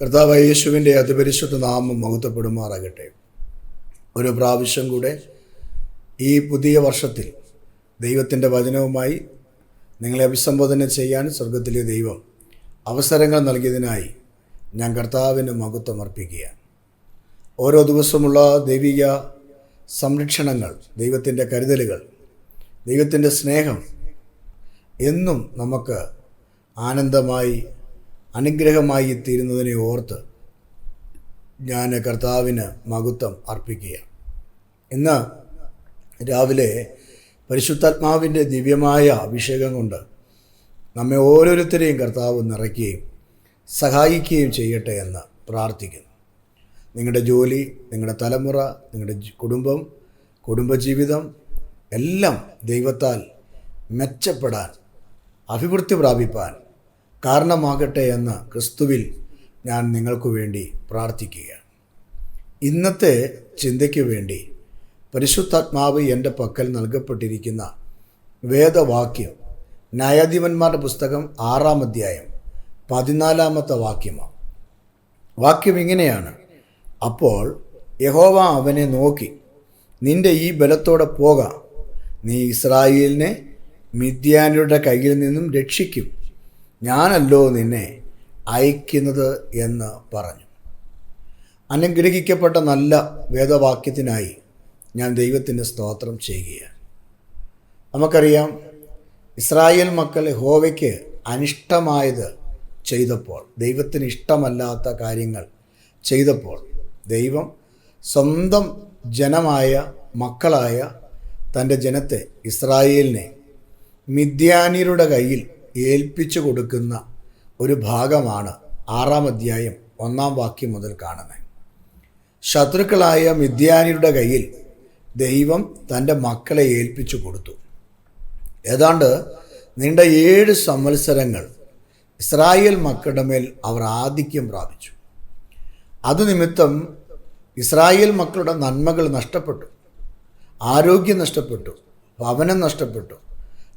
കർത്താവ് യേശുവിന്റെ അതിപരിശുദ്ധ നാമം മഹത്വപ്പെടുമാറാകട്ടെ. ഒരു പ്രാവശ്യം കൂടെ ഈ പുതിയ വർഷത്തിൽ ദൈവത്തിന്റെ വചനവുമായി നിങ്ങളെ അഭിസംബോധന ചെയ്യാൻ സ്വർഗത്തിലെ ദൈവം അവസരങ്ങൾ നൽകിയതിനായി ഞാൻ കർത്താവിന് മഹത്വം ഓരോ ദിവസമുള്ള ദൈവിക സംരക്ഷണങ്ങൾ ദൈവത്തിന്റെ കരുതലുകൾ ദൈവത്തിന്റെ സ്നേഹം എന്നും നമുക്ക് ആനന്ദമായി അനുഗ്രഹമായി തീരുന്നതിനെ ഓർത്ത് ഞാൻ കർത്താവിന് മഹത്വം അർപ്പിക്കുക. ഇന്ന് രാവിലെ പരിശുദ്ധാത്മാവിന്റെ ദിവ്യമായ അഭിഷേകം കൊണ്ട് നമ്മെ ഓരോരുത്തരെയും കർത്താവ് നിറയ്ക്കുകയും സഹായിക്കുകയും ചെയ്യട്ടെ എന്ന് പ്രാർത്ഥിക്കുന്നു. നിങ്ങളുടെ ജോലി നിങ്ങളുടെ തലമുറ നിങ്ങളുടെ കുടുംബം കുടുംബജീവിതം എല്ലാം ദൈവത്താൽ മെച്ചപ്പെടാൻ അഭിവൃദ്ധി പ്രാപിപ്പാൻ കാരണമാകട്ടെ എന്ന് ക്രിസ്തുവിൽ ഞാൻ നിങ്ങൾക്കു വേണ്ടി പ്രാർത്ഥിക്കുകയാണ്. ഇന്നത്തെ ചിന്തയ്ക്ക് വേണ്ടി പരിശുദ്ധാത്മാവ് എന്റെ പക്കൽ നൽകപ്പെട്ടിരിക്കുന്ന വേദവാക്യം ന്യായാധിപന്മാരുടെ പുസ്തകം ആറാം അധ്യായം പതിനാലാമത്തെ വാക്യമാണ്. വാക്യം ഇങ്ങനെയാണ്. അപ്പോൾ യഹോവ അവനെ നോക്കി നിന്റെ ഈ ബലത്തോടെ പോക. നീ ഇസ്രായേലിനെ മിഥ്യാനിയുടെ കയ്യിൽ നിന്നും രക്ഷിക്കും. ഞാനല്ലോ നിന്നെ അയക്കുന്നത് എന്ന് പറഞ്ഞു. അനുഗ്രഹിക്കപ്പെട്ട നല്ല വേദവാക്യത്തിനായി ഞാൻ ദൈവത്തിന് സ്തോത്രം ചെയ്യുകയാണ്. നമുക്കറിയാം ഇസ്രായേൽ മക്കൾ ഹോവയ്ക്ക് അനിഷ്ടമായത് ചെയ്തപ്പോൾ ദൈവത്തിന് ഇഷ്ടമല്ലാത്ത കാര്യങ്ങൾ ചെയ്തപ്പോൾ ദൈവം സ്വന്തം ജനമായ മക്കളായ തന്റെ ജനത്തെ ഇസ്രായേലിനെ മിഥ്യാനിയരുടെ കയ്യിൽ ഏൽപ്പിച്ചു കൊടുക്കുന്ന ഒരു ഭാഗമാണ് ആറാം അധ്യായം ഒന്നാം വാക്യം മുതൽ കാണുന്നത്. ശത്രുക്കളായ മിഥ്യാനിയുടെ കയ്യിൽ ദൈവം തന്റെ മക്കളെ ഏൽപ്പിച്ചു കൊടുത്തു. ഏതാണ്ട് നീണ്ട ഏഴ് സംവത്സരങ്ങൾ ഇസ്രായേൽ മക്കളുടെ മേൽ അവർ ആധിക്യം പ്രാപിച്ചു. അത് നിമിത്തം ഇസ്രായേൽ മക്കളുടെ നന്മകൾ നഷ്ടപ്പെട്ടു. ആരോഗ്യം നഷ്ടപ്പെട്ടു. ഭവനം നഷ്ടപ്പെട്ടു.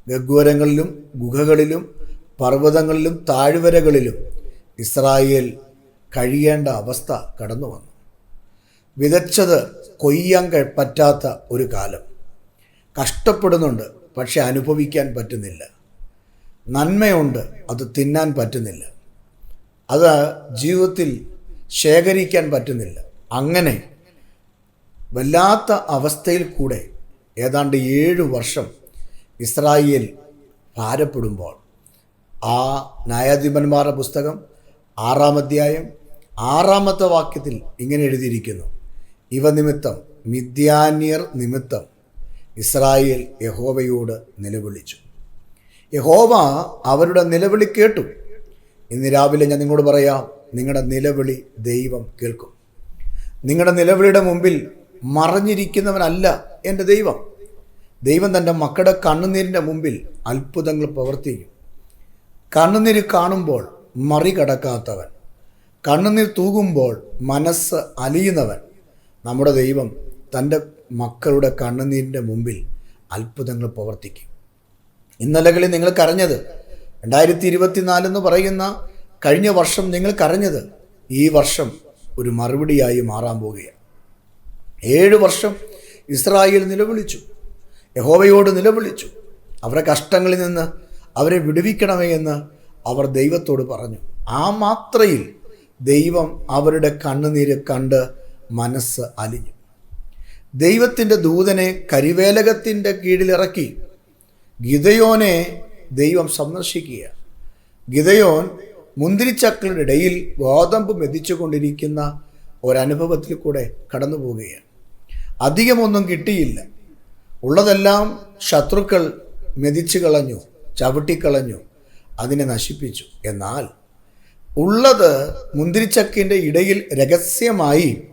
ഗഗ്വരങ്ങളിലും ഗുഹകളിലും പർവതങ്ങളിലും താഴ്വരകളിലും ഇസ്രായേൽ കഴിയേണ്ട അവസ്ഥ കടന്നു വന്നു വിതച്ചത് കൊയ്യാൻ പറ്റാത്ത ഒരു കാലം. കഷ്ടപ്പെടുന്നുണ്ട് പക്ഷെ അനുഭവിക്കാൻ പറ്റുന്നില്ല. നന്മയുണ്ട് അത് തിന്നാൻ പറ്റുന്നില്ല. അത് ജീവിതത്തിൽ ശേഖരിക്കാൻ പറ്റുന്നില്ല. അങ്ങനെ വല്ലാത്ത അവസ്ഥയിൽ കൂടെ ഏതാണ്ട് ഏഴ് വർഷം ഇസ്രായേൽ ഭാരപ്പെടുമ്പോൾ ആ ന്യായാധിപന്മാരുടെ പുസ്തകം ആറാം അധ്യായം ആറാമത്തെ വാക്യത്തിൽ ഇങ്ങനെ എഴുതിയിരിക്കുന്നു. ഇവ നിമിത്തം മിഥ്യാന്യർ നിമിത്തം ഇസ്രായേൽ യഹോവയോട് നിലവിളിച്ചു. യഹോവ അവരുടെ നിലവിളി കേട്ടു. ഇന്ന് രാവിലെ ഞാൻ നിങ്ങളോട് പറയാം നിങ്ങളുടെ നിലവിളി ദൈവം കേൾക്കും. നിങ്ങളുടെ നിലവിളിയുടെ മുമ്പിൽ മറഞ്ഞിരിക്കുന്നവനല്ല എന്റെ ദൈവം. ദൈവം തന്റെ മക്കളുടെ കണ്ണുനീരിന്റെ മുമ്പിൽ അത്ഭുതങ്ങൾ പ്രവർത്തിക്കും. കണ്ണുനീര് കാണുമ്പോൾ മറികടക്കാത്തവൻ. കണ്ണുനീർ തൂകുമ്പോൾ മനസ്സ് അലിയുന്നവൻ. നമ്മുടെ ദൈവം തന്റെ മക്കളുടെ കണ്ണുനീരിന്റെ മുമ്പിൽ അത്ഭുതങ്ങൾ പ്രവർത്തിക്കും. ഇന്നലകളിൽ നിങ്ങൾ കരഞ്ഞത്? രണ്ടായിരത്തി ഇരുപത്തിനാലെന്ന് പറയുന്ന കഴിഞ്ഞ വർഷം നിങ്ങൾ കരഞ്ഞത്? ഈ വർഷം ഒരു മറുപടിയായി മാറാൻ പോവുകയാണ്. ഏഴ് വർഷം ഇസ്രായേൽ നിലവിളിച്ചു. യഹോവയോട് നിലവിളിച്ചു. അവരുടെ കഷ്ടങ്ങളിൽ നിന്ന് അവരെ വിടുവിക്കണമേ എന്ന് അവർ ദൈവത്തോട് പറഞ്ഞു. ആ മാത്രയിൽ ദൈവം അവരുടെ കണ്ണുനീര് കണ്ട് മനസ്സ് അലിഞ്ഞു. ദൈവത്തിന്റെ ദൂതനെ കരിവേലകത്തിന്റെ കീഴിലിറക്കി ഗിതയോനെ ദൈവം സന്ദർശിക്കുക. ഗിതയോൻ മുന്തിരിച്ചക്കളുടെ ഇടയിൽ ഗോതമ്പ് മെതിച്ചുകൊണ്ടിരിക്കുന്ന ഒരനുഭവത്തിൽ കൂടെ കടന്നു പോവുകയാണ് അധികമൊന്നും കിട്ടിയില്ല. ഉള്ളതെല്ലാം ശത്രുക്കൾ മെതിച്ചു കളഞ്ഞു ചവിട്ടിക്കളഞ്ഞു അതിനെ നശിപ്പിച്ചു. എന്നാൽ ഉള്ളത് മുന്തിരിച്ചക്കിന്റെ ഇടയിൽ രഹസ്യമായി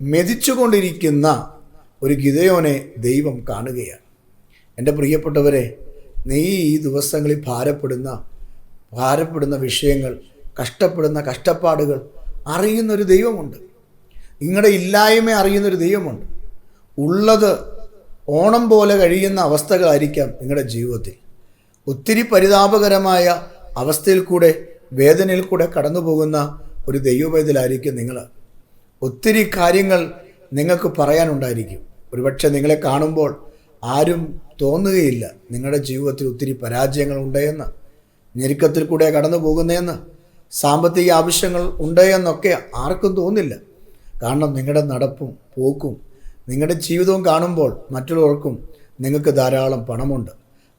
മെതിച്ചുകൊണ്ടിരിക്കുന്ന ഒരു ഗിതയോനെ ദൈവം കാണുകയാണ്. എന്റെ പ്രിയപ്പെട്ടവരെ നീ ഈ ദിവസങ്ങളിൽ ഭാരപ്പെടുന്ന ഭാരപ്പെടുന്ന വിഷയങ്ങൾ കഷ്ടപ്പെടുന്ന കഷ്ടപ്പാടുകൾ അറിയുന്നൊരു ദൈവമുണ്ട്. നിങ്ങളുടെ ഇല്ലായ്മ അറിയുന്നൊരു ദൈവമുണ്ട്. ഉള്ളത് ഓണം പോലെ കഴിയുന്ന അവസ്ഥകളായിരിക്കാം നിങ്ങളുടെ ജീവിതത്തിൽ. ഒത്തിരി പരിതാപകരമായ അവസ്ഥയിൽ കൂടെ വേദനയിൽ കൂടെ കടന്നു പോകുന്ന ഒരു ദൈവവേദലായിരിക്കും നിങ്ങൾ. ഒത്തിരി കാര്യങ്ങൾ നിങ്ങൾക്ക് പറയാനുണ്ടായിരിക്കും. ഒരുപക്ഷെ നിങ്ങളെ കാണുമ്പോൾ ആരും തോന്നുകയില്ല നിങ്ങളുടെ ജീവിതത്തിൽ ഒത്തിരി പരാജയങ്ങൾ ഉണ്ടെന്ന് ഞെരുക്കത്തിൽ കൂടെ കടന്നു പോകുന്നതെന്ന് സാമ്പത്തിക ആവശ്യങ്ങൾ ഉണ്ട് എന്നൊക്കെ ആർക്കും തോന്നില്ല. കാരണം നിങ്ങളുടെ നടപ്പും പോക്കും നിങ്ങളുടെ ജീവിതവും കാണുമ്പോൾ മറ്റുള്ളവർക്കും നിങ്ങൾക്ക് ധാരാളം പണമുണ്ട്.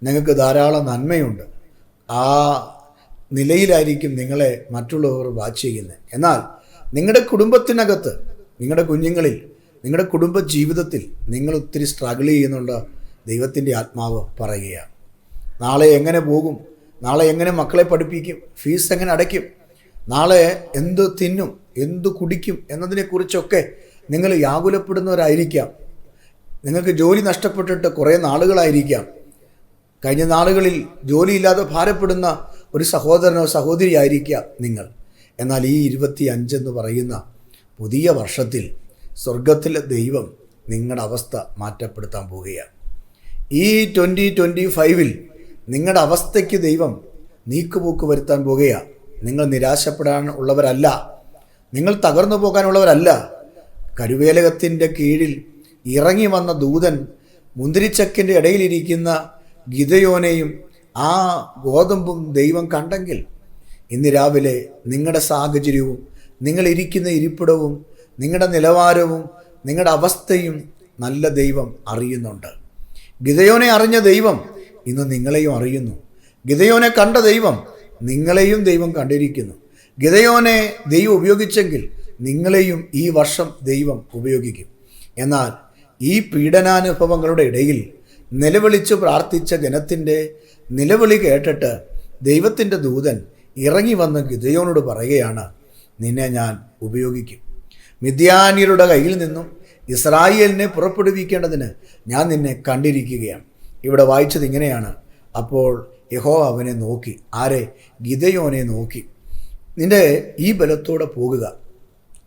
നിങ്ങൾക്ക് ധാരാളം നന്മയുണ്ട്. ആ നിലയിലായിരിക്കും നിങ്ങളെ മറ്റുള്ളവർ വാച്ച് ചെയ്യുന്നത്. എന്നാൽ നിങ്ങളുടെ കുടുംബത്തിനകത്ത് നിങ്ങളുടെ കുഞ്ഞുങ്ങളിൽ നിങ്ങളുടെ കുടുംബ ജീവിതത്തിൽ നിങ്ങൾ ഒത്തിരി സ്ട്രഗിൾ ചെയ്യുന്നുണ്ട് ദൈവത്തിന്റെ ആത്മാവ് പറയുകയാണ്. നാളെ എങ്ങനെ പോകും? നാളെ എങ്ങനെ മക്കളെ പഠിപ്പിക്കും? ഫീസ് എങ്ങനെ അടയ്ക്കും? നാളെ എന്ത് തിന്നും? എന്ത് കുടിക്കും? എന്നതിനെക്കുറിച്ചൊക്കെ നിങ്ങൾ വ്യാകുലപ്പെടുന്നവരായിരിക്കാം. നിങ്ങൾക്ക് ജോലി നഷ്ടപ്പെട്ടിട്ട് കുറേ നാളുകളായിരിക്കാം. കഴിഞ്ഞ നാളുകളിൽ ജോലിയില്ലാതെ ഭാരപ്പെടുന്ന ഒരു സഹോദരനോ സഹോദരിയായിരിക്കാം നിങ്ങൾ. എന്നാൽ ഈ ഇരുപത്തി അഞ്ചെന്ന് പറയുന്ന പുതിയ വർഷത്തിൽ സ്വർഗത്തിലെ ദൈവം നിങ്ങളുടെ അവസ്ഥ മാറ്റപ്പെടുത്താൻ പോവുകയാണ്. ഈ ട്വന്റി ട്വന്റി ഫൈവിൽ നിങ്ങളുടെ അവസ്ഥയ്ക്ക് ദൈവം നീക്കുപോക്ക് വരുത്താൻ പോവുകയാണ്. നിങ്ങൾ നിരാശപ്പെടാൻ ഉള്ളവരല്ല. നിങ്ങൾ തകർന്നു പോകാനുള്ളവരല്ല കരുവേലകത്തിന്റെ കീഴിൽ ഇറങ്ങി വന്ന ദൂതൻ മുന്തിരിച്ചക്കിന്റെ ഇടയിലിരിക്കുന്ന ഗിതയോനെയും ആ ഗോതമ്പും ദൈവം കണ്ടെങ്കിൽ ഇന്ന് രാവിലെ നിങ്ങളുടെ സാഹചര്യവും നിങ്ങളിരിക്കുന്ന ഇരിപ്പിടവും നിങ്ങളുടെ നിലവാരവും നിങ്ങളുടെ അവസ്ഥയും നല്ല ദൈവം അറിയുന്നുണ്ട്. ഗിതയോനെ അറിഞ്ഞ ദൈവം ഇന്ന് നിങ്ങളെയും അറിയുന്നു. ഗിതയോനെ കണ്ട ദൈവം നിങ്ങളെയും ദൈവം കണ്ടിരിക്കുന്നു. ഗിതയോനെ ദൈവം ഉപയോഗിച്ചെങ്കിൽ നിങ്ങളെയും ഈ വർഷം ദൈവം ഉപയോഗിക്കും. എന്നാൽ ഈ പീഡനാനുഭവങ്ങളുടെ ഇടയിൽ നിലവിളിച്ച് പ്രാർത്ഥിച്ച ജനത്തിന്റെ നിലവിളി കേട്ടിട്ട് ദൈവത്തിന്റെ ദൂതൻ ഇറങ്ങി വന്ന് ഗിതയോനോട് പറയുകയാണ് നിന്നെ ഞാൻ ഉപയോഗിക്കും. മിഥ്യാനിയരുടെ കയ്യിൽ നിന്നും ഇസ്രായേലിനെ പുറപ്പെടുവിക്കേണ്ടതിന് ഞാൻ നിന്നെ കണ്ടിരിക്കുകയാണ്. ഇവിടെ വായിച്ചത് ഇങ്ങനെയാണ്. അപ്പോൾ യഹോ അവനെ നോക്കി. ആരെ? ഗിതയോനെ നോക്കി. നിന്റെ ഈ ബലത്തോടെ പോകുക.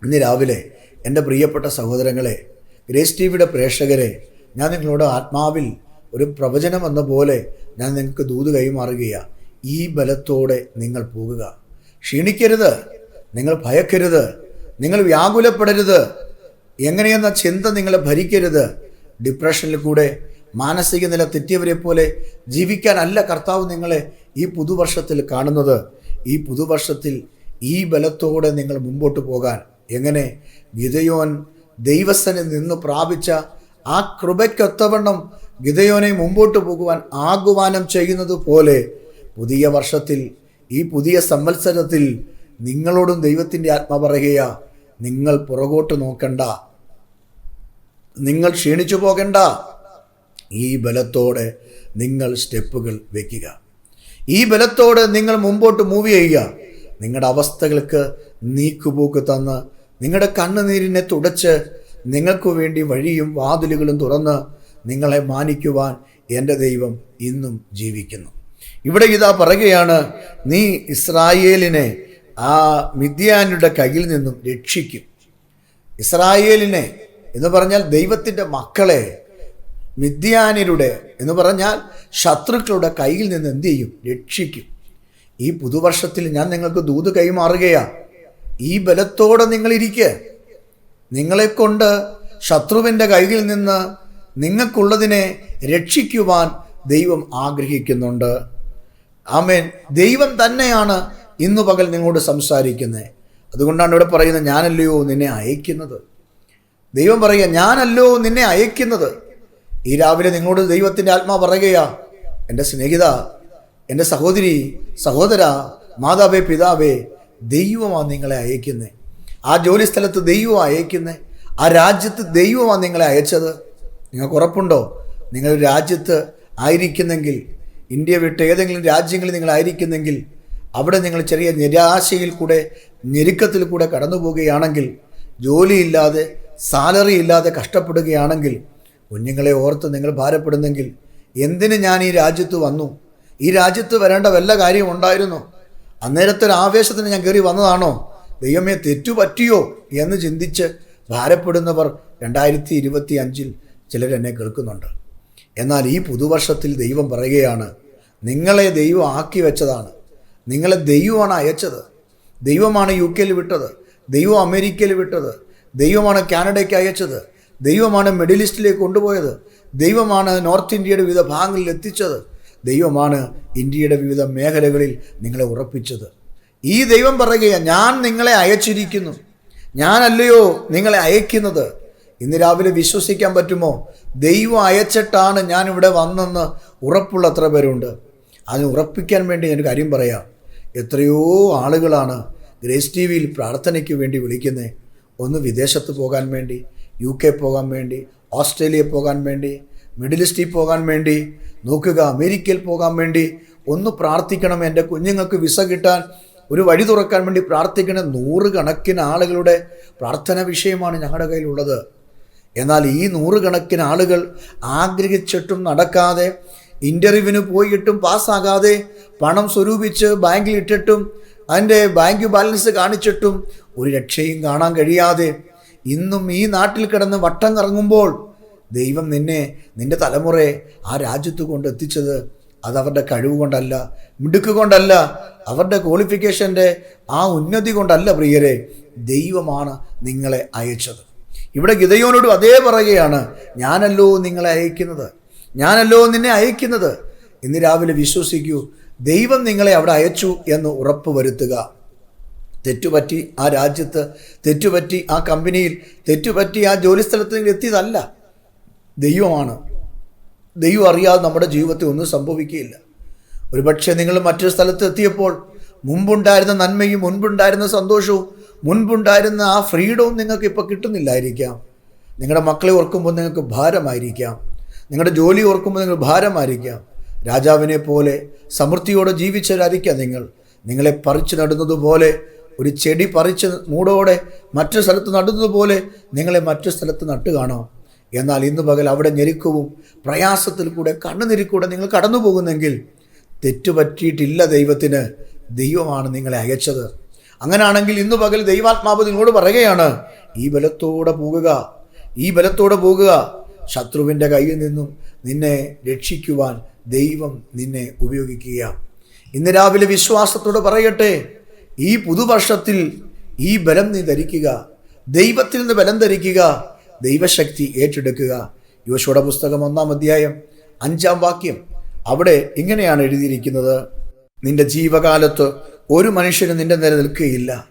ഇന്ന് രാവിലെ എന്റെ പ്രിയപ്പെട്ട സഹോദരങ്ങളെ ഗ്രേസ് ടി വിയുടെ പ്രേക്ഷകരെ ഞാൻ നിങ്ങളോട് ആത്മാവിൽ ഒരു പ്രവചനം എന്ന പോലെ ഞാൻ നിങ്ങൾക്ക് ദൂത് കൈമാറുകയാണ് ഈ ബലത്തോടെ നിങ്ങൾ പോകുക. ക്ഷീണിക്കരുത്. നിങ്ങൾ ഭയക്കരുത്. നിങ്ങൾ വ്യാകുലപ്പെടരുത്. എങ്ങനെയെന്ന ചിന്ത നിങ്ങളെ ഭരിക്കരുത്. ഡിപ്രഷനിൽ കൂടെ മാനസിക നില തെറ്റിയവരെ പോലെ ജീവിക്കാനല്ല കർത്താവ് നിങ്ങളെ ഈ പുതുവർഷത്തിൽ കാണുന്നത്. ഈ പുതുവർഷത്തിൽ ഈ ബലത്തോടെ നിങ്ങൾ മുമ്പോട്ട് പോകാൻ എങ്ങനെ ഗിതയോൻ ദൈവസ്ഥനിൽ നിന്ന് പ്രാപിച്ച ആ കൃപയ്ക്കൊത്തവണ്ണം ഗിതയോനെ മുമ്പോട്ട് പോകുവാൻ ആഹ്വാനം ചെയ്യുന്നത് പോലെ പുതിയ വർഷത്തിൽ ഈ പുതിയ സംവത്സരത്തിൽ നിങ്ങളോടും ദൈവത്തിന്റെ ആത്മ പറയുക നിങ്ങൾ പുറകോട്ട് നോക്കണ്ട. നിങ്ങൾ ക്ഷീണിച്ചു പോകണ്ട. ഈ ബലത്തോടെ നിങ്ങൾ സ്റ്റെപ്പുകൾ വയ്ക്കുക ഈ ബലത്തോടെ നിങ്ങൾ മുമ്പോട്ട് മൂവ് ചെയ്യുക. നിങ്ങളുടെ അവസ്ഥകൾക്ക് നീക്കുപോക്ക് തന്ന് നിങ്ങളുടെ കണ്ണുനീരിനെ തുടച്ച് നിങ്ങൾക്കു വേണ്ടി വഴിയും വാതിലുകളും തുറന്ന് നിങ്ങളെ മാനിക്കുവാൻ എന്റെ ദൈവം ഇന്നും ജീവിക്കുന്നു. ഇവിടെ ഇതാ പറയുകയാണ് നീ ഇസ്രായേലിനെ ആ മിഥ്യാനുടെ കയ്യിൽ നിന്നും രക്ഷിക്കും. ഇസ്രായേലിനെ എന്ന് പറഞ്ഞാൽ ദൈവത്തിന്റെ മക്കളെ മിഥ്യാനിരുടെ എന്ന് പറഞ്ഞാൽ ശത്രുക്കളുടെ കയ്യിൽ നിന്ന് എന്തു ചെയ്യും? രക്ഷിക്കും. ഈ പുതുവർഷത്തിൽ ഞാൻ നിങ്ങൾക്ക് ദൂത് കൈമാറുകയാ. ഈ ബലത്തോടെ നിങ്ങളിരിക്കുക നിങ്ങളെക്കൊണ്ട് ശത്രുവിന്റെ കയ്യിൽ നിന്ന് നിങ്ങൾക്കുള്ളതിനെ രക്ഷിക്കുവാൻ ദൈവം ആഗ്രഹിക്കുന്നുണ്ട്. ആമേൻ. ദൈവം തന്നെയാണ് ഇന്നു പകൽ നിങ്ങളോട് സംസാരിക്കുന്നത് അതുകൊണ്ടാണ് ഇവിടെ പറയുന്നത് ഞാനല്ലയോ നിന്നെ അയക്കുന്നത്? ദൈവം പറയുക ഞാനല്ലോ നിന്നെ അയക്കുന്നത്? ഈ രാവിലെ നിങ്ങളോട് ദൈവത്തിന്റെ ആത്മാ പറയുകയാ എന്റെ സ്നേഹിത എന്റെ സഹോദരി സഹോദര മാതാവേ പിതാവേ ദൈവമാണ് നിങ്ങളെ അയക്കുന്നത് ആ ജോലി സ്ഥലത്ത് ദൈവം അയക്കുന്നത് ആ രാജ്യത്ത് ദൈവമാണ് നിങ്ങളെ അയച്ചത്. നിങ്ങൾക്ക് ഉറപ്പുണ്ടോ? നിങ്ങൾ രാജ്യത്ത് ആയിരിക്കുന്നെങ്കിൽ ഇന്ത്യ വിട്ട് ഏതെങ്കിലും രാജ്യങ്ങളിൽ നിങ്ങൾ ആയിരിക്കുന്നെങ്കിൽ അവിടെ നിങ്ങൾ ചെറിയ നിരാശയിൽ കൂടെ ഞെരുക്കത്തിൽ കൂടെ കടന്നു പോവുകയാണെങ്കിൽ ജോലിയില്ലാതെ സാലറി ഇല്ലാതെ കഷ്ടപ്പെടുകയാണെങ്കിൽ കുഞ്ഞുങ്ങളെ ഓർത്ത് നിങ്ങൾ ഭാരപ്പെടുന്നെങ്കിൽ എന്തിന് ഞാൻ ഈ രാജ്യത്ത് വന്നു? ഈ രാജ്യത്ത് വരേണ്ട വല്ല കാര്യം ഉണ്ടായിരുന്നു? അന്നേരത്തെ ഒരു ആവേശത്തിന് ഞാൻ കയറി വന്നതാണോ? ദൈവമേ തെറ്റുപറ്റിയോ എന്ന് ചിന്തിച്ച് ഭാരപ്പെടുന്നവർ രണ്ടായിരത്തി ഇരുപത്തി അഞ്ചിൽ ചിലരെന്നെ കേൾക്കുന്നുണ്ട്. എന്നാൽ ഈ പുതുവർഷത്തിൽ ദൈവം പറയുകയാണ് നിങ്ങളെ ദൈവം ആക്കി വെച്ചതാണ്. നിങ്ങളെ ദൈവമാണ് അയച്ചത്. ദൈവമാണ് യു കെയിൽ വിട്ടത്. ദൈവം അമേരിക്കയിൽ വിട്ടത്. ദൈവമാണ് കാനഡയ്ക്ക് അയച്ചത്. ദൈവമാണ് മിഡിൽ ഈസ്റ്റിലേക്ക് കൊണ്ടുപോയത്. ദൈവമാണ് നോർത്ത് ഇന്ത്യയുടെ വിവിധ ഭാഗങ്ങളിൽ എത്തിച്ചത്. ദൈവമാണ് ഇന്ത്യയുടെ വിവിധ മേഖലകളിൽ നിങ്ങളെ ഉറപ്പിച്ചത്. ഈ ദൈവം പറയുകയാണ് ഞാൻ നിങ്ങളെ അയച്ചിരിക്കുന്നു. ഞാനല്ലയോ നിങ്ങളെ അയക്കുന്നത്? ഇന്ന് രാവിലെ വിശ്വസിക്കാൻ പറ്റുമോ? ദൈവം അയച്ചിട്ടാണ് ഞാൻ ഇവിടെ വന്നെന്ന് ഉറപ്പുള്ള എത്ര പേരുണ്ട്. അതിന് ഉറപ്പിക്കാൻ വേണ്ടി ഞാൻ കാര്യം പറയാം. എത്രയോ ആളുകളാണ് ഗ്രേസ് ടി വിയിൽ പ്രാർത്ഥനയ്ക്ക് വേണ്ടി വിളിക്കുന്നത് ഒന്ന് വിദേശത്ത് പോകാൻ വേണ്ടി യു കെ പോകാൻ വേണ്ടി ഓസ്ട്രേലിയ പോകാൻ വേണ്ടി മിഡിൽ ഈസ്റ്റിൽ പോകാൻ വേണ്ടി നോക്കുക അമേരിക്കയിൽ പോകാൻ വേണ്ടി ഒന്ന് പ്രാർത്ഥിക്കണം. എന്റെ കുഞ്ഞുങ്ങൾക്ക് വിസ കിട്ടാൻ ഒരു വഴി തുറക്കാൻ വേണ്ടി പ്രാർത്ഥിക്കണം നൂറുകണക്കിന് ആളുകളുടെ പ്രാർത്ഥന വിഷയമാണ് ഞങ്ങളുടെ കയ്യിലുള്ളത്. എന്നാൽ ഈ നൂറുകണക്കിന് ആളുകൾ ആഗ്രഹിച്ചിട്ടും നടക്കാതെ ഇന്റർവ്യൂവിന് പോയിട്ടും പാസ്സാകാതെ പണം സ്വരൂപിച്ച് ബാങ്കിൽ ഇട്ടിട്ടും അതിന്റെ ബാങ്ക് ബാലൻസ് കാണിച്ചിട്ടും ഒരു രക്ഷയും കാണാൻ കഴിയാതെ ഇന്നും ഈ നാട്ടിൽ കിടന്ന് വട്ടം കറങ്ങുമ്പോൾ ദൈവം നിന്നെ നിന്റെ തലമുറയെ ആ രാജ്യത്ത് കൊണ്ട് എത്തിച്ചത് അത് അവരുടെ കഴിവ് കൊണ്ടല്ല മിടുക്ക് കൊണ്ടല്ല അവരുടെ ക്വാളിഫിക്കേഷന്റെ ആ ഉന്നതി കൊണ്ടല്ല പ്രിയരെ ദൈവമാണ് നിങ്ങളെ അയച്ചത്. ഇവിടെ ഗിതയോനോട് അതേ പറയുകയാണ് ഞാനല്ലോ നിങ്ങളെ അയക്കുന്നത് ഞാനല്ലോ നിന്നെ അയക്കുന്നത്. ഇന്ന് രാവിലെ വിശ്വസിക്കൂ ദൈവം നിങ്ങളെ അവിടെ അയച്ചു എന്ന് ഉറപ്പ് വരുത്തുക. തെറ്റുപറ്റി ആ രാജ്യത്ത് തെറ്റുപറ്റി ആ കമ്പനിയിൽ തെറ്റുപറ്റി ആ ജോലിസ്ഥലത്ത് എത്തിയതല്ല. ദൈവമാണ്. ദൈവം അറിയാതെ നമ്മുടെ ജീവിതത്തിൽ ഒന്നും സംഭവിക്കുകയില്ല. ഒരുപക്ഷെ നിങ്ങൾ മറ്റൊരു സ്ഥലത്ത് എത്തിയപ്പോൾ മുമ്പുണ്ടായിരുന്ന നന്മയും മുൻപുണ്ടായിരുന്ന സന്തോഷവും മുൻപുണ്ടായിരുന്ന ആ ഫ്രീഡവും നിങ്ങൾക്ക് ഇപ്പോൾ കിട്ടുന്നില്ലായിരിക്കാം. നിങ്ങളുടെ മക്കളെ ഓർക്കുമ്പോൾ നിങ്ങൾക്ക് ഭാരമായിരിക്കാം. നിങ്ങളുടെ ജോലി ഓർക്കുമ്പോൾ നിങ്ങൾ ഭാരമായിരിക്കാം. രാജാവിനെ പോലെ സമൃദ്ധിയോടെ ജീവിച്ചവരായിരിക്കാം നിങ്ങൾ. നിങ്ങളെ പറിച്ചു നടുന്നതുപോലെ ഒരു ചെടി പറിച്ച് മൂടോടെ മറ്റൊരു സ്ഥലത്ത് നടുന്നതുപോലെ നിങ്ങളെ മറ്റു സ്ഥലത്ത് നട്ടു കാണാം എന്നാൽ ഇന്ന് പകൽ അവിടെ ഞെരുക്കവും പ്രയാസത്തിൽ കൂടെ കണ്ണുനിരിക്കൂടെ നിങ്ങൾ കടന്നു പോകുന്നെങ്കിൽ തെറ്റുപറ്റിയിട്ടില്ല ദൈവത്തിന്. ദൈവമാണ് നിങ്ങളെ അയച്ചത്. അങ്ങനാണെങ്കിൽ ഇന്ന് പകൽ ദൈവാത്മാവ് നിങ്ങളോട് പറയുകയാണ് ഈ ബലത്തോടെ പോകുക ഈ ബലത്തോടെ പോകുക. ശത്രുവിന്റെ കയ്യിൽ നിന്നും നിന്നെ രക്ഷിക്കുവാൻ ദൈവം നിന്നെ ഉപയോഗിക്കുക. ഇന്ന് രാവിലെ വിശ്വാസത്തോടെ പറയട്ടെ ഈ പുതുവർഷത്തിൽ ഈ ബലം നീ ധരിക്കുക ദൈവത്തിൽ നിന്ന് ബലം ധരിക്കുക. ദൈവശക്തി ഏറ്റെടുക്കുക. യോശുവയുടെ പുസ്തകം ഒന്നാം അധ്യായം അഞ്ചാം വാക്യം. അവിടെ ഇങ്ങനെയാണ് എഴുതിയിരിക്കുന്നത്. നിന്റെ ജീവകാലത്ത് ഒരു മനുഷ്യനും നിന്റെ നേരെ നിൽക്കുകയില്ല.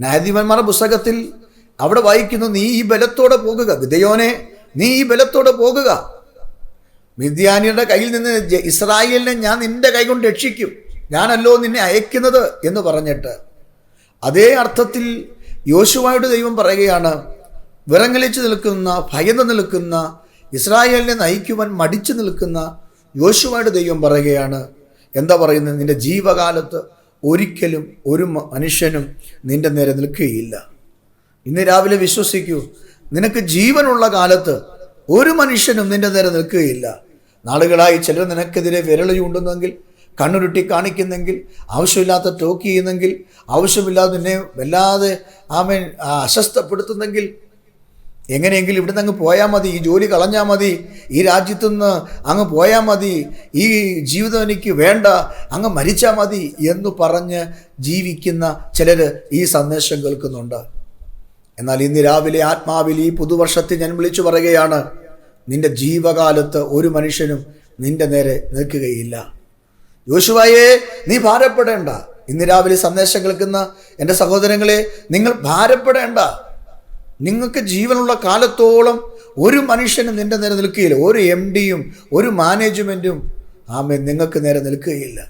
ന്യായാധിപന്മാരുടെ പുസ്തകത്തിൽ അവിടെ വായിക്കുന്നു നീ ഈ ബലത്തോടെ പോകുക. വിധയോനെ നീ ഈ ബലത്തോടെ പോകുക. മിദ്യാനിയുടെ കയ്യിൽ നിന്ന് ഇസ്രായേലിനെ ഞാൻ നിന്റെ കൈ കൊണ്ട് രക്ഷിക്കും. ഞാനല്ലോ നിന്നെ അയക്കുന്നത് എന്ന് പറഞ്ഞിട്ട്. അതേ അർത്ഥത്തിൽ യോശുവായുടെ ദൈവം പറയുകയാണ് വിറങ്ങലിച്ച് നിൽക്കുന്ന ഭയന്ന് നിൽക്കുന്ന ഇസ്രായേലിനെ നയിക്കുവാൻ മടിച്ചു നിൽക്കുന്ന യോശുവായുടെ ദൈവം പറയുകയാണ് എന്താ പറയുന്നത്? നിന്റെ ജീവകാലത്ത് ഒരിക്കലും ഒരു മനുഷ്യനും നിന്റെ നേരെ നിൽക്കുകയില്ല. ഇന്ന് രാവിലെ വിശ്വസിക്കൂ നിനക്ക് ജീവനുള്ള കാലത്ത് ഒരു മനുഷ്യനും നിന്റെ നേരെ നിൽക്കുകയില്ല. നാളുകളായി ചിലർ നിനക്കെതിരെ വിരൽ ചൂണ്ടുന്നെങ്കിൽ കണ്ണുരുട്ടി കാണിക്കുന്നെങ്കിൽ ആവശ്യമില്ലാത്ത ടോക്ക് ചെയ്യുന്നെങ്കിൽ ആവശ്യമില്ലാതെ നിന്നെ വല്ലാതെ ആമേൻ അസ്വസ്ഥപ്പെടുത്തുന്നെങ്കിൽ എങ്ങനെയെങ്കിലും ഇവിടുന്ന് അങ്ങ് പോയാൽ മതി ഈ ജോലി കളഞ്ഞാൽ മതി ഈ രാജ്യത്തു നിന്ന് അങ്ങ് പോയാൽ മതി ഈ ജീവിതം എനിക്ക് വേണ്ട അങ്ങ് മരിച്ചാൽ മതി എന്ന് പറഞ്ഞ് ജീവിക്കുന്ന ചിലർ ഈ സന്ദേശം കേൾക്കുന്നുണ്ട്. എന്നാൽ ഇന്ന് രാവിലെ ആത്മാവിൽ ഈ പുതുവർഷത്തിൽ ഞാൻ വിളിച്ചു പറയുകയാണ് നിന്റെ ജീവകാലത്ത് ഒരു മനുഷ്യനും നിന്റെ നേരെ നിൽക്കുകയില്ല. യോശുവായെ നീ ഭാരപ്പെടേണ്ട. ഇന്ന് രാവിലെ സന്ദേശം കേൾക്കുന്ന എന്റെ സഹോദരങ്ങളെ നിങ്ങൾ ഭാരപ്പെടേണ്ട. നിങ്ങൾക്ക് ജീവനുള്ള കാലത്തോളം ഒരു മനുഷ്യനും നിന്റെ നേരെ നിൽക്കുകയില്ല. ഒരു എം ഡിയും ഒരു മാനേജ്മെന്റും ആമേ നിങ്ങൾക്ക് നേരെ നിൽക്കുകയില്ല.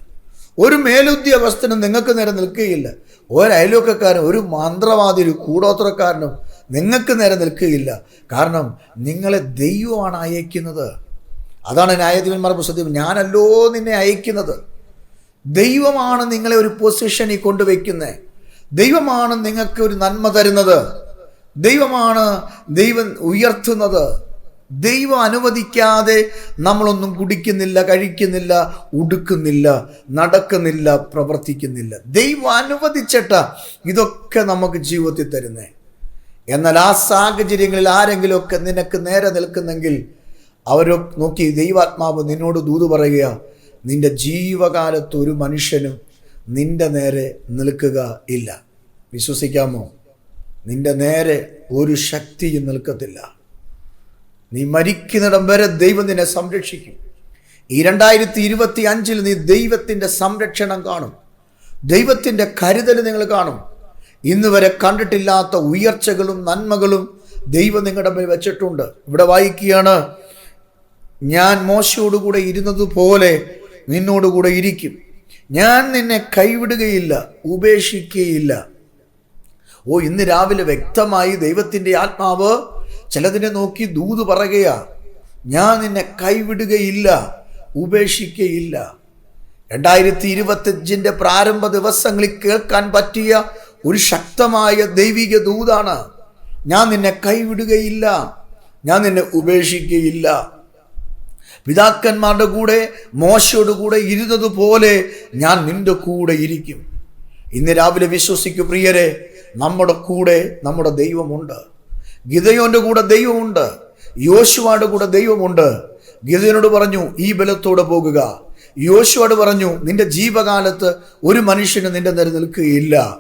ഒരു മേലുദ്യോഗസ്ഥനും നിങ്ങൾക്ക് നേരെ നിൽക്കുകയില്ല. ഒരു അയൽവക്കക്കാരനും ഒരു മന്ത്രവാദി ഒരു കൂടോത്രക്കാരനും നിങ്ങൾക്ക് നേരെ നിൽക്കുകയില്ല. കാരണം നിങ്ങളെ ദൈവമാണ് അയക്കുന്നത്. അതാണ് ന്യായാധിപന്മാർ പുസ്തകം ഞാനല്ലോ നിന്നെ അയക്കുന്നത്. ദൈവമാണ് നിങ്ങളെ ഒരു പൊസിഷനിൽ കൊണ്ടുവയ്ക്കുന്നത് ദൈവമാണ് നിങ്ങൾക്ക് ഒരു നന്മ തരുന്നത്. ദൈവമാണ് ദൈവം ഉയർത്തുന്നത്. ദൈവം അനുവദിക്കാതെ നമ്മളൊന്നും കുടിക്കുന്നില്ല കഴിക്കുന്നില്ല ഉടുക്കുന്നില്ല നടക്കുന്നില്ല പ്രവർത്തിക്കുന്നില്ല. ദൈവം അനുവദിച്ചിട്ട ഇതൊക്കെ നമുക്ക് ജീവിതത്തിൽ തരുന്നേ. എന്നാൽ ആ സാഹചര്യങ്ങളിൽ ആരെങ്കിലുമൊക്കെ നിനക്ക് നേരെ നിൽക്കുന്നെങ്കിൽ അവരോ നോക്കി ദൈവാത്മാവ് നിന്നോട് ദൂത് പറയുക നിന്റെ ജീവകാലത്ത് ഒരു മനുഷ്യനും നിന്റെ നേരെ നിൽക്കുക ഇല്ല. വിശ്വസിക്കാമോ? നിന്റെ നേരെ ഒരു ശക്തിയും നിൽക്കത്തില്ല. നീ മരിക്കുന്നിടം വരെ ദൈവം നിന്നെ സംരക്ഷിക്കും. ഈ രണ്ടായിരത്തി ഇരുപത്തി അഞ്ചിൽ നീ ദൈവത്തിന്റെ സംരക്ഷണം കാണും. ദൈവത്തിന്റെ കരുതൽ നിങ്ങൾ കാണും. ഇന്ന് വരെ കണ്ടിട്ടില്ലാത്ത ഉയർച്ചകളും നന്മകളും ദൈവം നിങ്ങളുടെ മേൽ വെച്ചിട്ടുണ്ട്. ഇവിടെ വായിക്കുകയാണ് ഞാൻ മോശയോടുകൂടെ ഇരുന്നതുപോലെ നിന്നോടുകൂടെ ഇരിക്കും. ഞാൻ നിന്നെ കൈവിടുകയില്ല ഉപേക്ഷിക്കുകയില്ല. ഓ ഇന്ന് രാവിലെ വ്യക്തമായി ദൈവത്തിന്റെ ആത്മാവ് ചിലതിനെ നോക്കി ദൂത് പറയുകയാ ഞാൻ നിന്നെ കൈവിടുകയില്ല ഉപേക്ഷിക്കുകയില്ല രണ്ടായിരത്തി ഇരുപത്തഞ്ചിന്റെ പ്രാരംഭ ദിവസങ്ങളിൽ കേൾക്കാൻ പറ്റിയ ഒരു ശക്തമായ ദൈവിക ദൂതാണ് ഞാൻ നിന്നെ കൈവിടുകയില്ല ഞാൻ നിന്നെ ഉപേക്ഷിക്കുകയില്ല പിതാക്കന്മാരുടെ കൂടെ മോശയുടെ കൂടെ ഇരുന്നതുപോലെ ഞാൻ നിന്റെ കൂടെ ഇരിക്കും. ഇന്ന് രാവിലെ വിശ്വസിക്കൂ പ്രിയരെ നമ്മുടെ കൂടെ നമ്മുടെ ദൈവമുണ്ട്. ഗിതയോന്റെ കൂടെ ദൈവമുണ്ട്. യോശുവയുടെ കൂടെ ദൈവമുണ്ട്. ഗിതയോനോട് പറഞ്ഞു ഈ ബലത്തോടെ പോകുക. യോശുവോട് പറഞ്ഞു നിന്റെ ജീവകാലത്ത് ഒരു മനുഷ്യന് നിന്റെ നിലനിൽക്കുകയില്ല നിൽക്കുകയില്ല.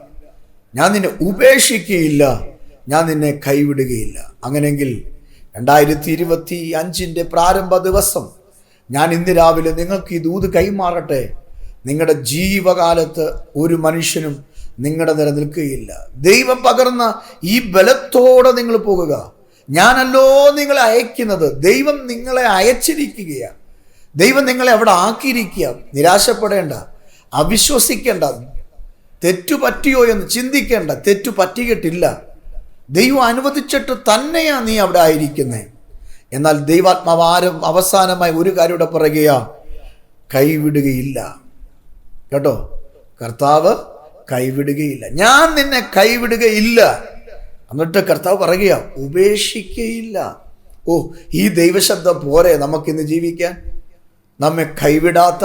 ഞാൻ നിന്നെ ഉപേക്ഷിക്കുകയില്ല. ഞാൻ നിന്നെ കൈവിടുകയില്ല. അങ്ങനെങ്കിൽ രണ്ടായിരത്തി ഇരുപത്തി അഞ്ചിന്റെ പ്രാരംഭ ദിവസം ഞാൻ ഇന്ന് രാവിലെ നിങ്ങൾക്ക് ഈ ദൂത് കൈമാറട്ടെ. നിങ്ങളുടെ ജീവകാലത്ത് ഒരു മനുഷ്യനും നിങ്ങളുടെ നിലനിൽക്കുകയില്ല ദൈവം പകർന്ന ഈ ബലത്തോടെ നിങ്ങൾ പോകുക. ഞാനല്ലോ നിങ്ങളെ അയക്കുന്നത്. ദൈവം നിങ്ങളെ അയച്ചിരിക്കുകയാണ്. ദൈവം നിങ്ങളെ അവിടെ ആക്കിയിരിക്കുക നിരാശപ്പെടേണ്ട. അവിശ്വസിക്കേണ്ട. തെറ്റു പറ്റിയോ എന്ന് ചിന്തിക്കേണ്ട. തെറ്റു പറ്റിയിട്ടില്ല. ദൈവം അനുവദിച്ചിട്ട് തന്നെയാണ് നീ അവിടെ ആയിരിക്കുന്നത് എന്നാൽ ദൈവാത്മാവ് ആരും അവസാനമായി ഒരു കാര്യം ഇവിടെ പറയുകയാ കൈവിടുകയില്ല. കേട്ടോ? കർത്താവ് കൈവിടുകയില്ല. ഞാൻ നിന്നെ കൈവിടുകയില്ല. എന്നിട്ട് കർത്താവ് പറയുക ഉപേക്ഷിക്കയില്ല. ഓ ഈ ദൈവശബ്ദം പോരെ നമുക്കിന്ന് ജീവിക്കാൻ? നമ്മെ കൈവിടാത്ത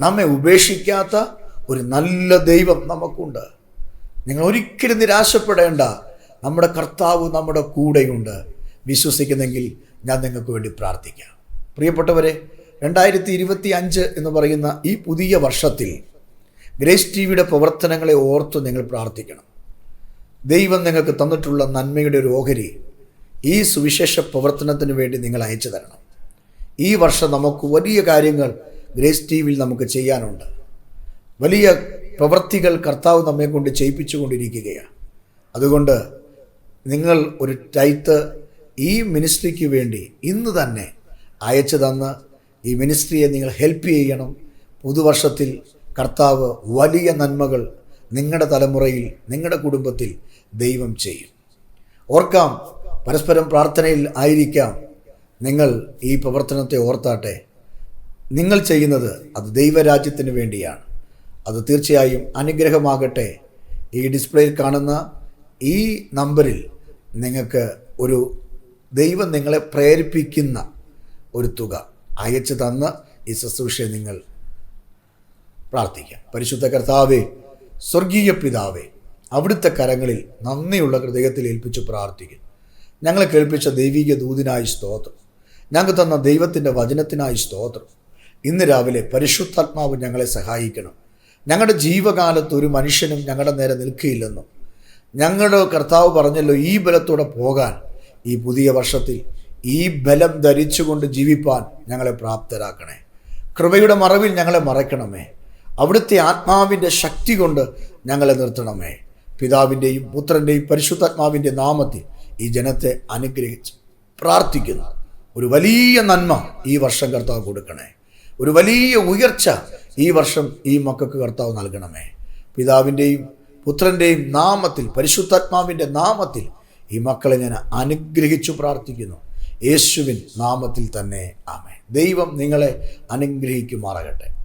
നമ്മെ ഉപേക്ഷിക്കാത്ത ഒരു നല്ല ദൈവം നമുക്കുണ്ട്. നിങ്ങൾ ഒരിക്കലും നിരാശപ്പെടേണ്ട. നമ്മുടെ കർത്താവ് നമ്മുടെ കൂടെയുണ്ട്. വിശ്വസിക്കുന്നെങ്കിൽ ഞാൻ നിങ്ങൾക്ക് വേണ്ടി പ്രാർത്ഥിക്കാം. പ്രിയപ്പെട്ടവരെ രണ്ടായിരത്തി ഇരുപത്തി അഞ്ച് എന്ന് പറയുന്ന ഈ പുതിയ വർഷത്തിൽ ഗ്രേസ് ടി വിയുടെ പ്രവർത്തനങ്ങളെ ഓർത്ത് നിങ്ങൾ പ്രാർത്ഥിക്കണം. ദൈവം നിങ്ങൾക്ക് തന്നിട്ടുള്ള നന്മയുടെ ഒരു ഓഹരി ഈ സുവിശേഷ പ്രവർത്തനത്തിന് വേണ്ടി നിങ്ങൾ അയച്ചു തരണം. ഈ വർഷം നമുക്ക് വലിയ കാര്യങ്ങൾ ഗ്രേസ് ടി വിയിൽ നമുക്ക് ചെയ്യാനുണ്ട്. വലിയ പ്രവൃത്തികൾ കർത്താവ് നമ്മെ കൊണ്ട് ചെയ്യിപ്പിച്ചുകൊണ്ടിരിക്കുകയാണ്. അതുകൊണ്ട് നിങ്ങൾ ഒരു ടൈത്ത് ഈ മിനിസ്ട്രിക്ക് വേണ്ടി ഇന്ന് തന്നെ അയച്ചു തന്ന് ഈ മിനിസ്ട്രിയെ നിങ്ങൾ ഹെൽപ്പ് ചെയ്യണം. പുതുവർഷത്തിൽ കർത്താവ് വലിയ നന്മകൾ നിങ്ങളുടെ തലമുറയിൽ നിങ്ങളുടെ കുടുംബത്തിൽ ദൈവം ചെയ്യും. ഓർക്കാം പരസ്പരം പ്രാർത്ഥനയിൽ ആയിരിക്കാം നിങ്ങൾ ഈ പ്രവർത്തനത്തെ ഓർത്താട്ടെ. നിങ്ങൾ ചെയ്യുന്നത് അത് ദൈവരാജ്യത്തിന് വേണ്ടിയാണ്. അത് തീർച്ചയായും അനുഗ്രഹമാകട്ടെ. ഈ ഡിസ്പ്ലേയിൽ കാണുന്ന ഈ നമ്പറിൽ നിങ്ങൾക്ക് ഒരു ദൈവം നിങ്ങളെ പ്രേരിപ്പിക്കുന്ന ഒരു തുക അയച്ചു തന്ന് ഈ ശുശ്രൂഷയെ നിങ്ങൾ പ്രാർത്ഥിക്കാം. പരിശുദ്ധ കർത്താവേ സ്വർഗീയ പിതാവേ അവിടുത്തെ കരങ്ങളിൽ നന്ദിയുള്ള ഹൃദയത്തിൽ ഏൽപ്പിച്ച് പ്രാർത്ഥിക്കുന്നു. ഞങ്ങളെ കേൾപ്പിച്ച ദൈവിക ദൂതിനായി സ്തോത്രം. ഞങ്ങൾക്ക് തന്ന ദൈവത്തിന്റെ വചനത്തിനായി സ്തോത്രം. ഇന്ന് രാവിലെ പരിശുദ്ധാത്മാവ് ഞങ്ങളെ സഹായിക്കണം. ഞങ്ങളുടെ ജീവകാലത്ത് ഒരു മനുഷ്യനും ഞങ്ങളുടെ നേരെ നിൽക്കുകയില്ലെന്നും ഞങ്ങളുടെ കർത്താവ് പറഞ്ഞല്ലോ ഈ ബലത്തോടെ പോകാൻ ഈ പുതിയ വർഷത്തിൽ ഈ ബലം ധരിച്ചുകൊണ്ട് ജീവിപ്പാൻ ഞങ്ങളെ പ്രാപ്തരാക്കണേ. കൃപയുടെ മറവിൽ ഞങ്ങളെ മറയ്ക്കണമേ. അവിടുത്തെ ആത്മാവിന്റെ ശക്തി കൊണ്ട് ഞങ്ങളെ നിർത്തണമേ. പിതാവിന്റെയും പുത്രന്റെയും പരിശുദ്ധാത്മാവിന്റെ നാമത്തിൽ ഈ ജനത്തെ അനുഗ്രഹിച്ച് പ്രാർത്ഥിക്കുന്നു. ഒരു വലിയ നന്മ ഈ വർഷം കർത്താവ് കൊടുക്കണേ. ഒരു വലിയ ഉയർച്ച ഈ വർഷം ഈ മക്കൾക്ക് കർത്താവ് നൽകണമേ. പിതാവിന്റെയും പുത്രന്റെയും നാമത്തിൽ പരിശുദ്ധാത്മാവിന്റെ നാമത്തിൽ ഈ മക്കളെ ഞാൻ അനുഗ്രഹിച്ചു പ്രാർത്ഥിക്കുന്നു. യേശുവിൻ നാമത്തിൽ തന്നെ ആമേ ദൈവം നിങ്ങളെ അനുഗ്രഹിക്കുമാറാകട്ടെ.